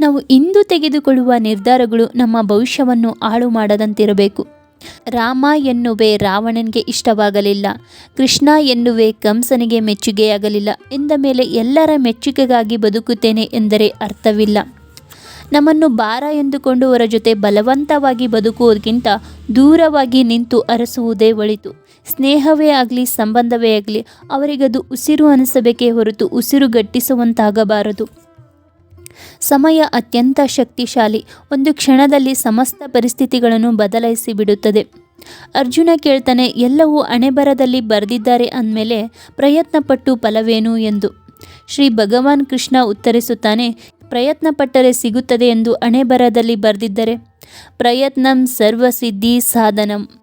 ನಾವು ಇಂದು ತೆಗೆದುಕೊಳ್ಳುವ ನಿರ್ಧಾರಗಳು ನಮ್ಮ ಭವಿಷ್ಯವನ್ನು ಹಾಳು ಮಾಡದಂತಿರಬೇಕು. ರಾಮ ಎನ್ನುವೆ ರಾವಣನಿಗೆ ಇಷ್ಟವಾಗಲಿಲ್ಲ. ಕೃಷ್ಣ ಎನ್ನುವೆ ಕಂಸನಿಗೆ ಮೆಚ್ಚುಗೆಯಾಗಲಿಲ್ಲ. ಎಂದ ಮೇಲೆ ಎಲ್ಲರ ಮೆಚ್ಚುಗೆಗಾಗಿ ಬದುಕುತ್ತೇನೆ ಎಂದರೆ ಅರ್ಥವಿಲ್ಲ. ನಮ್ಮನ್ನು ಭಾರ ಎಂದುಕೊಂಡು ಜೊತೆ ಬಲವಂತವಾಗಿ ಬದುಕುವುದಕ್ಕಿಂತ ದೂರವಾಗಿ ನಿಂತು ಅರಸುವುದೇ ಒಳಿತು. ಸ್ನೇಹವೇ ಆಗಲಿ, ಸಂಬಂಧವೇ ಆಗಲಿ, ಅವರಿಗದು ಉಸಿರು ಅನಿಸಬೇಕೇ ಹೊರತು ಉಸಿರು ಗಟ್ಟಿಸುವಂತಾಗಬಾರದು. ಸಮಯ ಅತ್ಯಂತ ಶಕ್ತಿಶಾಲಿ. ಒಂದು ಕ್ಷಣದಲ್ಲಿ ಸಮಸ್ತ ಪರಿಸ್ಥಿತಿಗಳನ್ನು ಬದಲಾಯಿಸಿ ಬಿಡುತ್ತದೆ. ಅರ್ಜುನ ಕೇಳ್ತಾನೆ, ಎಲ್ಲವೂ ಅಣೆಬರದಲ್ಲಿ ಬರೆದಿದ್ದಾರೆ ಅಂದಮೇಲೆ ಪ್ರಯತ್ನಪಟ್ಟು ಫಲವೇನು ಎಂದು. ಶ್ರೀ ಭಗವಾನ್ ಕೃಷ್ಣ ಉತ್ತರಿಸುತ್ತಾನೆ, ಪ್ರಯತ್ನ ಪಟ್ಟರೆ ಸಿಗುತ್ತದೆ ಎಂದು ಅಣೆಬರದಲ್ಲಿ ಬರೆದಿದ್ದರೆ. ಪ್ರಯತ್ನಂ ಸರ್ವಸಿದ್ಧಿ ಸಾಧನಂ.